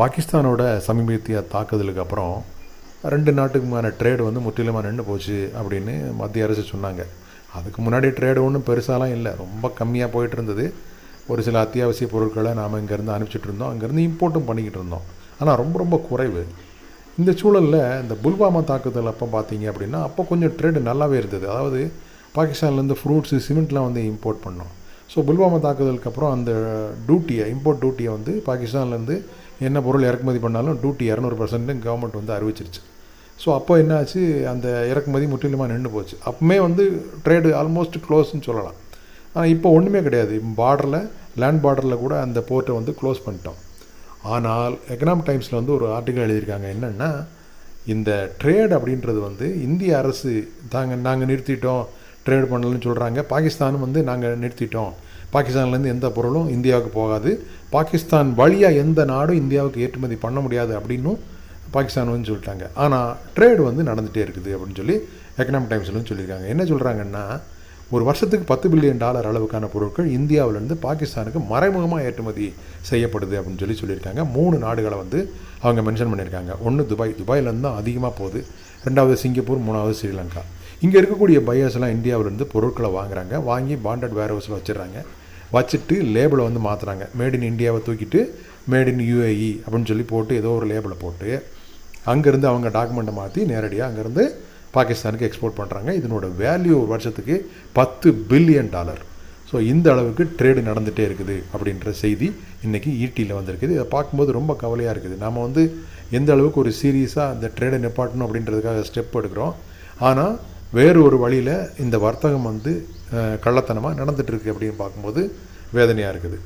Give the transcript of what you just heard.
பாகிஸ்தானோட சமீபத்திய தாக்குதலுக்கு அப்புறம் ரெண்டு நாட்டுக்குமான ட்ரேடு வந்து முற்றிலுமாக நின்று போச்சு அப்படின்னு மத்திய அரசு சொன்னாங்க. அதுக்கு முன்னாடி ட்ரேடு ஒன்றும் பெருசாலாம் இல்லை. ரொம்ப கம்மியாக போயிட்டு இருந்தது. ஒரு சில அத்தியாவசிய பொருட்களை நாம் இங்கேருந்து அனுப்பிச்சிட்டு இருந்தோம். அங்கேருந்து இம்போர்ட்டும் பண்ணிக்கிட்டு இருந்தோம். ஆனால் ரொம்ப ரொம்ப குறைவு. இந்த சூழலில் இந்த புல்வாமா தாக்குதல் அப்போ பார்த்தீங்க அப்படின்னா அப்போ கொஞ்சம் ட்ரேடு நல்லாவே இருந்தது. அதாவது பாகிஸ்தான்லேருந்து ஃப்ரூட்ஸு சிமெண்ட்லாம் வந்து இம்போர்ட் பண்ணோம். ஸோ புல்வாமா தாக்குதலுக்கு அப்புறம் அந்த டியூட்டியை இம்போர்ட் டியூட்டியை வந்து பாகிஸ்தான்லேருந்து என்ன பொருள் இறக்குமதி பண்ணாலும் டியூட்டி இரநூறு பர்சன்ட்னு கவர்மெண்ட் வந்து அறிவிச்சிருச்சு. ஸோ அப்போ என்னாச்சு? அந்த இறக்குமதி முற்றிலுமாக நின்று போச்சு. அப்போமே வந்து ட்ரேடு ஆல்மோஸ்ட் க்ளோஸ்னு சொல்லலாம். ஆனால் இப்போ ஒன்றுமே கிடையாது. பார்டரில் லேண்ட் பார்டரில் கூட அந்த போர்ட்டை வந்து க்ளோஸ் பண்ணிட்டோம். ஆனால் எக்கனாமிக் டைம்ஸில் வந்து ஒரு ஆர்டிக்கல் எழுதியிருக்காங்க. என்னென்னா இந்த ட்ரேட் அப்படின்றது வந்து இந்திய அரசு தாங்க நாங்கள் நிறுத்திட்டோம். ட்ரேட் பண்ணலன்னு சொல்கிறாங்க பாகிஸ்தானும் வந்து நாங்கள் நிறுத்திட்டோம். பாகிஸ்தான்லேருந்து எந்த பொருளும் இந்தியாவுக்கு போகாது. பாகிஸ்தான் வழியாக எந்த நாடும் இந்தியாவுக்கு ஏற்றுமதி பண்ண முடியாது அப்படின்னும் பாகிஸ்தான் வந்து சொல்லிட்டாங்க. ஆனால் ட்ரேடு வந்து நடந்துகிட்டே இருக்குது அப்படின்னு சொல்லி எக்கனாமிக் டைம்ஸ்லையும் சொல்லியிருக்காங்க. என்ன சொல்கிறாங்கன்னா ஒரு வருஷத்துக்கு பத்து பில்லியன் டாலர் அளவுக்கான பொருட்கள் இந்தியாவிலேருந்து பாகிஸ்தானுக்கு மறைமுகமாக ஏற்றுமதி செய்யப்படுது அப்படின்னு சொல்லி சொல்லியிருக்காங்க. மூணு நாடுகளை வந்து அவங்க மென்ஷன் பண்ணியிருக்காங்க. ஒன்று துபாய். துபாயிலேருந்து தான் அதிகமாக போகுது. ரெண்டாவது சிங்கப்பூர் மூணாவது ஸ்ரீலங்கா. இங்கே இருக்கக்கூடிய பையர்ஸ்லாம் இந்தியாவிலேருந்து பொருட்களை வாங்குறாங்க. வாங்கி பாண்டட் வேர் ஹவுஸில் வச்சிடுறாங்க. வச்சுட்டு லேபிளை வந்து மாற்றுறாங்க மேட் இன் இந்தியாவை தூக்கிட்டு மேட் இன் யூஏஇ அப்படின்னு சொல்லி போட்டு ஏதோ ஒரு லேபிளை போட்டு அங்கேருந்து அவங்க டாக்குமெண்ட்டை மாற்றி நேரடியாக அங்கேருந்து பாகிஸ்தானுக்கு எக்ஸ்போர்ட் பண்ணுறாங்க இதனோட வேல்யூ ஒரு வருஷத்துக்கு பத்து பில்லியன் டாலர் ஸோ இந்த அளவுக்கு ட்ரேடு நடந்துகிட்டே இருக்குது அப்படின்ற செய்தி இன்றைக்கி ஈட்டியில் வந்திருக்குது. இதை பார்க்கும்போது ரொம்ப கவலையாக இருக்குது. நம்ம வந்து எந்த அளவுக்கு ஒரு சீரியஸாக இந்த ட்ரேடை நிப்பாட்டணும் அப்படின்றதுக்காக ஸ்டெப் எடுக்கிறோம். ஆனால் வேறு ஒரு வழியில் இந்த வர்த்தகம் வந்து கள்ளத்தனமாக நடந்துகிட்ருக்கு அப்படின்னு பார்க்கும்போது வேதனையாக இருக்குது.